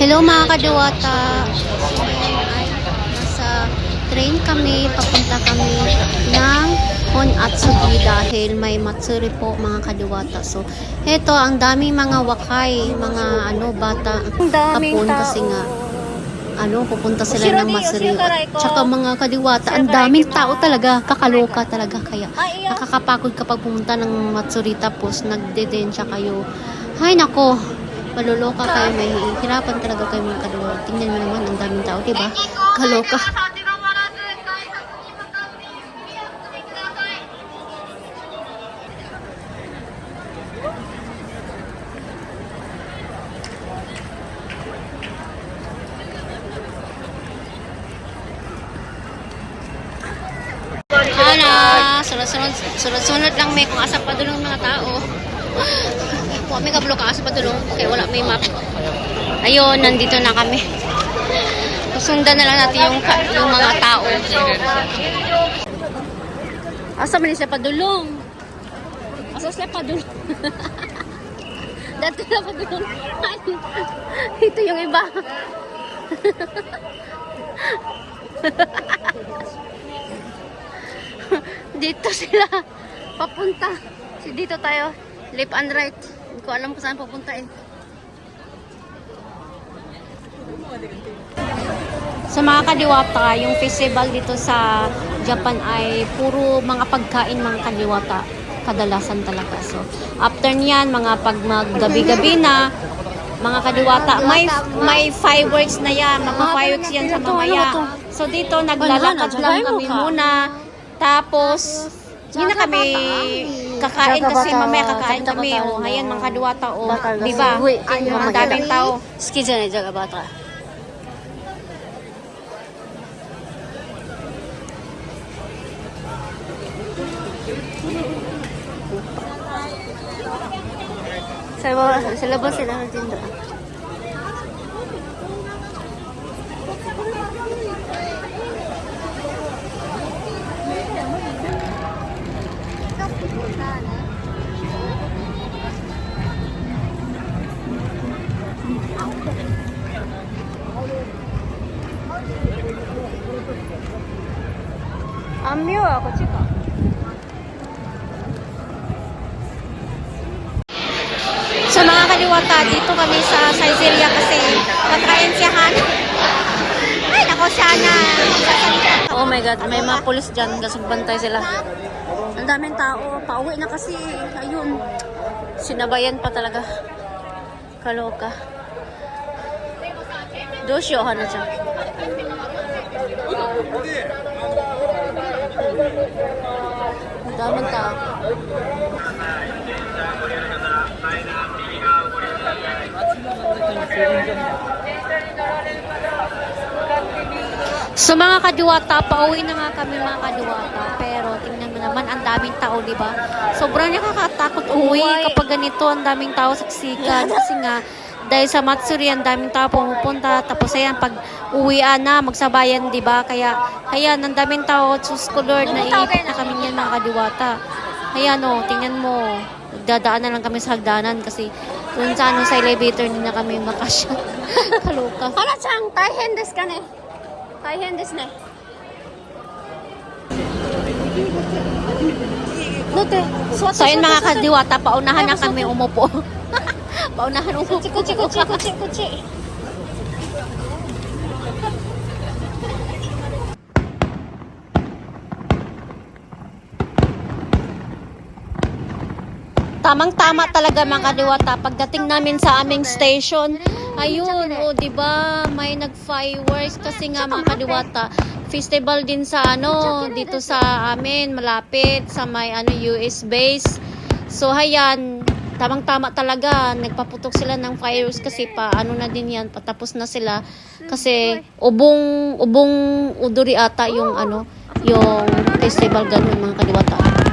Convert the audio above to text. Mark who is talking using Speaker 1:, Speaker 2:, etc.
Speaker 1: Hello mga kadiwata. Nasa train kami, papunta kami ng Honatsugi dahil may matsuri po mga kadiwata. So, eto ang daming mga wakay, mga ano bata.
Speaker 2: Tao.
Speaker 1: kasi nga ano, pupunta sila ng
Speaker 2: ko.
Speaker 1: Tsaka mga kadiwata, ang daming tao talaga, kakaloka talaga kaya. Nakakapagod kapag pumunta ng Matsuri tapos nagdedensya kayo. Hay nako, maluloka kayo, may hirapan talaga kayo mga kadiwa. Tingnan mo naman, ang daming tao, di ba? Kaloka. Hala, sunod-sunod, sunod-sunod lang may kung asa pa dulong mga tao. Kung may kablo ka asa pa dulong, kaya wala may map. Ayun, nandito na kami. Susundan na lang natin yung, yung mga tao. Asa man siya padulong? Asa siya padulong? Dati na padulong. Ito yung iba. dito sila papunta. Dito tayo. Left and right. Hindi ko alam kung saan pupunta eh. Sa mga kadiwata, yung festival dito sa Japan ay puro mga pagkain mga kadiwata. Kadalasan talaga. So, after niyan, mga pag maggabi-gabi na, mga kadiwata, may may fireworks na yan. Mga fireworks yan sa mamaya. So, dito naglalakad lang kami muna. Tapos, hindi na kami Kakain kasi mamaya kakain kami. O, hayan, mga kaduwata. O, di ba? Ang daming tao.
Speaker 2: Ski dyan, eh, jagabata. Sa labas sila ng. Sila ng tinda. Amyo, ako chika.
Speaker 1: Sa mga kaliwata, dito kami sa Saizeriya kasi kakain siyahan. Ay, nako sana.
Speaker 2: Oh my God, may mga pulis dyan. Gasugbantay sila. Ang daming tao. Pauwi na kasi. Ayun. Sinabayan pa talaga. Kaloka. Dosyo, ano siya? Ang daming tao.
Speaker 1: So mga kadiwata, pauwi na nga kami mga kadiwata. Pero tingnan mo naman, ang daming tao, di ba? Sobrang nakakatakot
Speaker 2: uwi
Speaker 1: kapag ganito, ang daming tao saksikan. Kasi nga, dahil sa Matsuri, ang daming tao pumupunta. Tapos ayan, pag uwian na, magsabayan, di ba? Kaya, ayan, ang daming tao, sus ko Lord, naipit na kami niyan mga kadiwata. Ayan o, tingnan mo. Dadaan na lang kami sa hagdanan kasi kung sa ano sa elevator, hindi na kami makasya. Kaloka.
Speaker 2: Para siyang tayo, hendes ka na. Eh. 大変ですね。だって、座って
Speaker 1: So ayun mga
Speaker 2: 座って
Speaker 1: kadiwata, paunahan na kami umupo. paunahan umupo.
Speaker 2: こっちこっ
Speaker 1: Tamang-tama talaga mga kadiwata. Pagdating namin sa aming station, ayun, o di ba may nag-fireworks kasi nga mga kadiwata. Festival din sa ano, dito sa amin, malapit sa may ano US base. So hayan, tamang-tama talaga. Nagpaputok sila ng fireworks kasi pa ano na din yan, patapos na sila. Kasi ubong ubong uduri ata yung ano, yung festival ganun mga kadiwata.